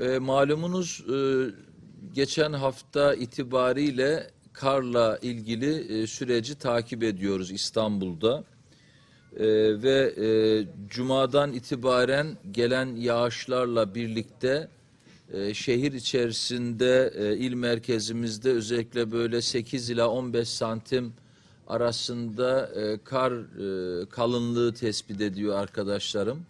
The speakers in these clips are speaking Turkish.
E, malumunuz e, geçen hafta itibariyle karla ilgili e, süreci takip ediyoruz İstanbul'da. E, ve e, Cuma'dan itibaren gelen yağışlarla birlikte e, şehir içerisinde e, il merkezimizde özellikle böyle 8 ila 15 santim arasında e, kar e, kalınlığı tespit ediyor arkadaşlarım.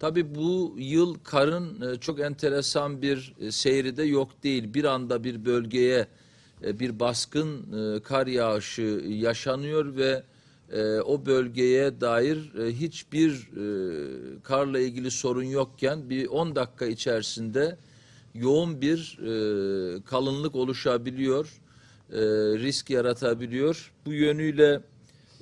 Tabii bu yıl karın e, çok enteresan bir e, seyri de yok değil. Bir anda bir bölgeye e, bir baskın kar yağışı yaşanıyor ve o bölgeye dair hiçbir karla ilgili sorun yokken bir 10 dakika içerisinde yoğun bir kalınlık oluşabiliyor, risk yaratabiliyor. Bu yönüyle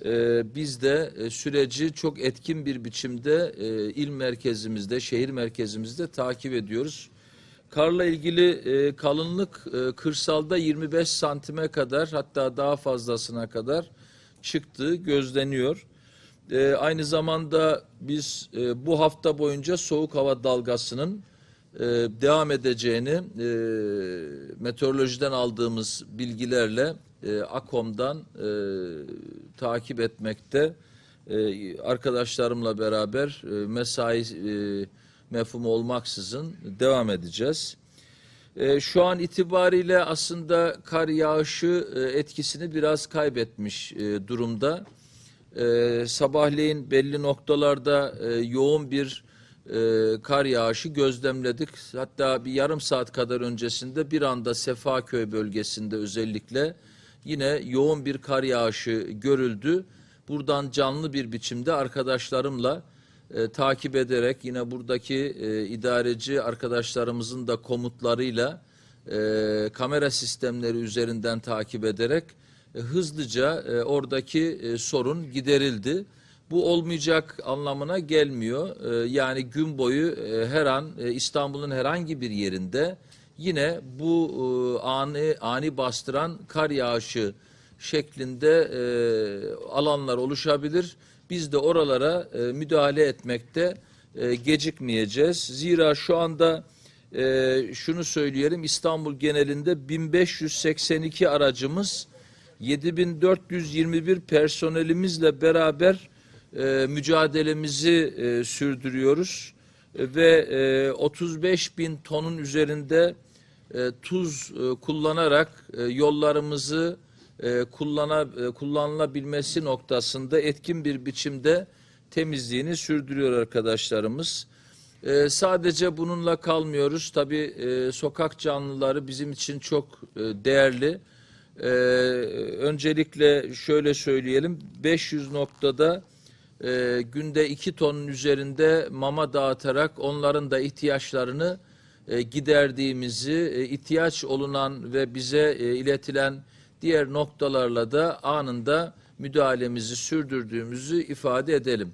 e, biz de e, süreci çok etkin bir biçimde e, il merkezimizde, şehir merkezimizde takip ediyoruz. Karla ilgili e, kalınlık e, kırsalda 25 santime kadar hatta daha fazlasına kadar çıktığı gözleniyor. E, aynı zamanda biz e, bu hafta boyunca soğuk hava dalgasının e, devam edeceğini e, meteorolojiden aldığımız bilgilerle e, AKOM'dan e, takip etmekte. E, arkadaşlarımla beraber e, mesai e, mefhumu olmaksızın devam edeceğiz. E, şu an itibariyle aslında kar yağışı e, etkisini biraz kaybetmiş e, durumda. E, sabahleyin belli noktalarda e, yoğun bir e, kar yağışı gözlemledik. Hatta bir yarım saat kadar öncesinde bir anda Sefaköy bölgesinde özellikle yine yoğun bir kar yağışı görüldü. Buradan canlı bir biçimde arkadaşlarımla e, takip ederek yine buradaki e, idareci arkadaşlarımızın da komutlarıyla e, kamera sistemleri üzerinden takip ederek e, hızlıca e, oradaki e, sorun giderildi. Bu olmayacak anlamına gelmiyor. E, yani gün boyu e, her an e, İstanbul'un herhangi bir yerinde yine bu e, ani ani bastıran kar yağışı şeklinde e, alanlar oluşabilir. Biz de oralara e, müdahale etmekte gecikmeyeceğiz. Zira şu anda şunu söyleyelim İstanbul genelinde 1582 aracımız 7421 personelimizle beraber e, mücadelemizi e, sürdürüyoruz ve e, 35 bin tonun üzerinde e, tuz e, kullanarak e, yollarımızı kullana, kullanılabilmesi noktasında etkin bir biçimde temizliğini sürdürüyor arkadaşlarımız. Sadece bununla kalmıyoruz. Tabii sokak canlıları bizim için çok değerli. Öncelikle şöyle söyleyelim, 500 noktada günde 2 tonun üzerinde mama dağıtarak onların da ihtiyaçlarını giderdiğimizi, e, ihtiyaç olunan ve bize e, iletilen diğer noktalarla da anında müdahalemizi sürdürdüğümüzü ifade edelim.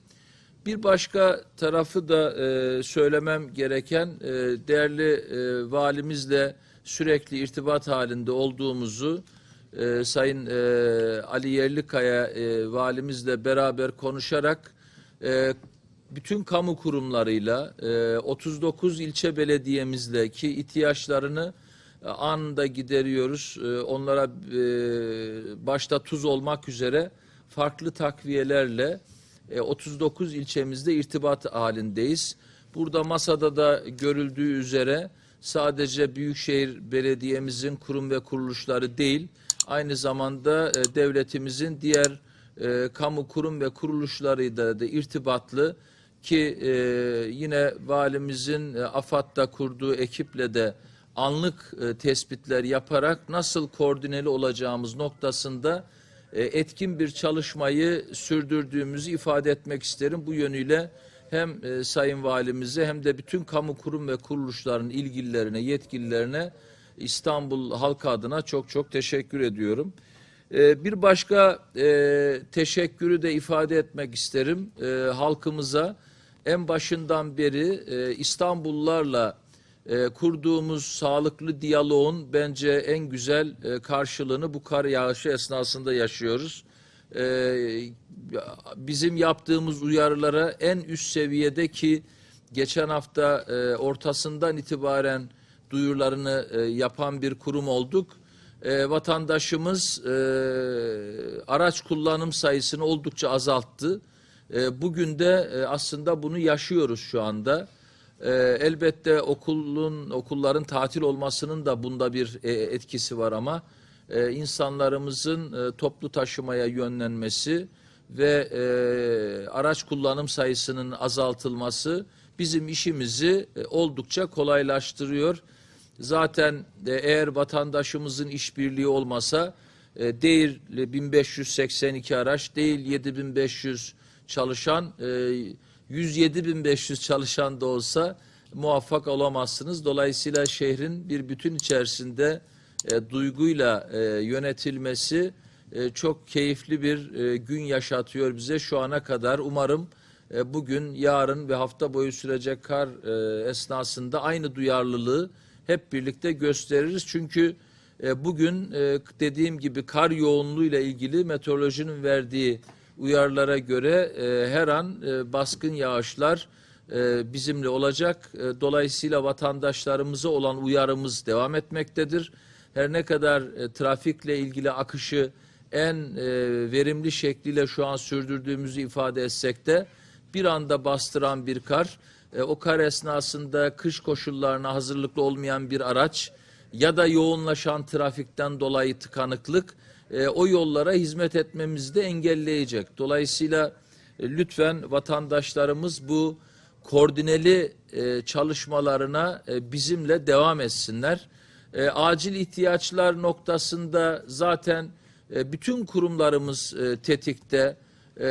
Bir başka tarafı da e, söylemem gereken e, değerli e, valimizle sürekli irtibat halinde olduğumuzu e, Sayın e, Ali Yerlikaya e, valimizle beraber konuşarak e, bütün kamu kurumlarıyla e, 39 ilçe belediyemizle ki ihtiyaçlarını e, anında gideriyoruz. E, onlara e, başta tuz olmak üzere farklı takviyelerle e, 39 ilçemizde irtibat halindeyiz. Burada masada da görüldüğü üzere sadece Büyükşehir Belediye'mizin kurum ve kuruluşları değil, aynı zamanda e, devletimizin diğer e, kamu kurum ve kuruluşlarıyla da irtibatlı ki e, yine valimizin e, AFAD'da kurduğu ekiple de anlık e, tespitler yaparak nasıl koordineli olacağımız noktasında e, etkin bir çalışmayı sürdürdüğümüzü ifade etmek isterim. Bu yönüyle hem e, Sayın Valimize hem de bütün kamu kurum ve kuruluşların ilgililerine, yetkililerine İstanbul halkı adına çok çok teşekkür ediyorum. E, bir başka e, teşekkürü de ifade etmek isterim e, halkımıza. En başından beri e, İstanbullularla e, kurduğumuz sağlıklı diyaloğun bence en güzel e, karşılığını bu kar yağışı esnasında yaşıyoruz. E, bizim yaptığımız uyarılara en üst seviyedeki geçen hafta e, ortasından itibaren duyurularını e, yapan bir kurum olduk. E, vatandaşımız e, araç kullanım sayısını oldukça azalttı. E, bugün de e, aslında bunu yaşıyoruz şu anda. E, elbette okulun okulların tatil olmasının da bunda bir e, etkisi var ama e, insanlarımızın toplu taşımaya yönlenmesi ve araç kullanım sayısının azaltılması bizim işimizi oldukça kolaylaştırıyor. Zaten e, eğer vatandaşımızın işbirliği olmasa değil 1582 araç değil 7500 çalışan e, 107.500 çalışan da olsa muvaffak olamazsınız. Dolayısıyla şehrin bir bütün içerisinde e, duyguyla e, yönetilmesi e, çok keyifli bir e, gün yaşatıyor bize şu ana kadar. Umarım e, bugün, yarın ve hafta boyu sürecek kar e, esnasında aynı duyarlılığı hep birlikte gösteririz. Çünkü e, bugün e, dediğim gibi kar yoğunluğuyla ilgili meteorolojinin verdiği uyarılara göre e, her an e, baskın yağışlar e, bizimle olacak. E, dolayısıyla vatandaşlarımıza olan uyarımız devam etmektedir. Her ne kadar e, trafikle ilgili akışı en e, verimli şekliyle şu an sürdürdüğümüzü ifade etsek de bir anda bastıran bir kar, e, o kar esnasında kış koşullarına hazırlıklı olmayan bir araç ya da yoğunlaşan trafikten dolayı tıkanıklık e, o yollara hizmet etmemizi de engelleyecek. Dolayısıyla e, lütfen vatandaşlarımız bu koordineli e, çalışmalarına e, bizimle devam etsinler. E, acil ihtiyaçlar noktasında zaten e, bütün kurumlarımız e, tetikte. E,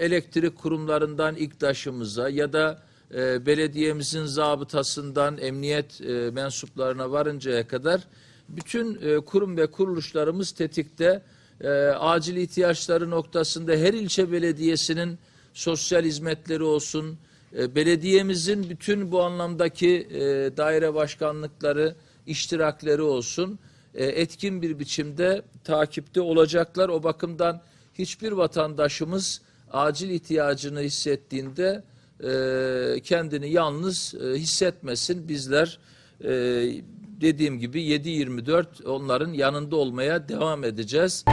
elektrik kurumlarından İKTAŞ'ımıza ya da e, belediyemizin zabıtasından emniyet e, mensuplarına varıncaya kadar bütün e, kurum ve kuruluşlarımız tetikte. E, acil ihtiyaçları noktasında her ilçe belediyesinin sosyal hizmetleri olsun, e, belediyemizin bütün bu anlamdaki e, daire başkanlıkları, iştirakleri olsun e, etkin bir biçimde takipte olacaklar. O bakımdan hiçbir vatandaşımız acil ihtiyacını hissettiğinde e, kendini yalnız e, hissetmesin. Bizler e, dediğim gibi 7-24 onların yanında olmaya devam edeceğiz.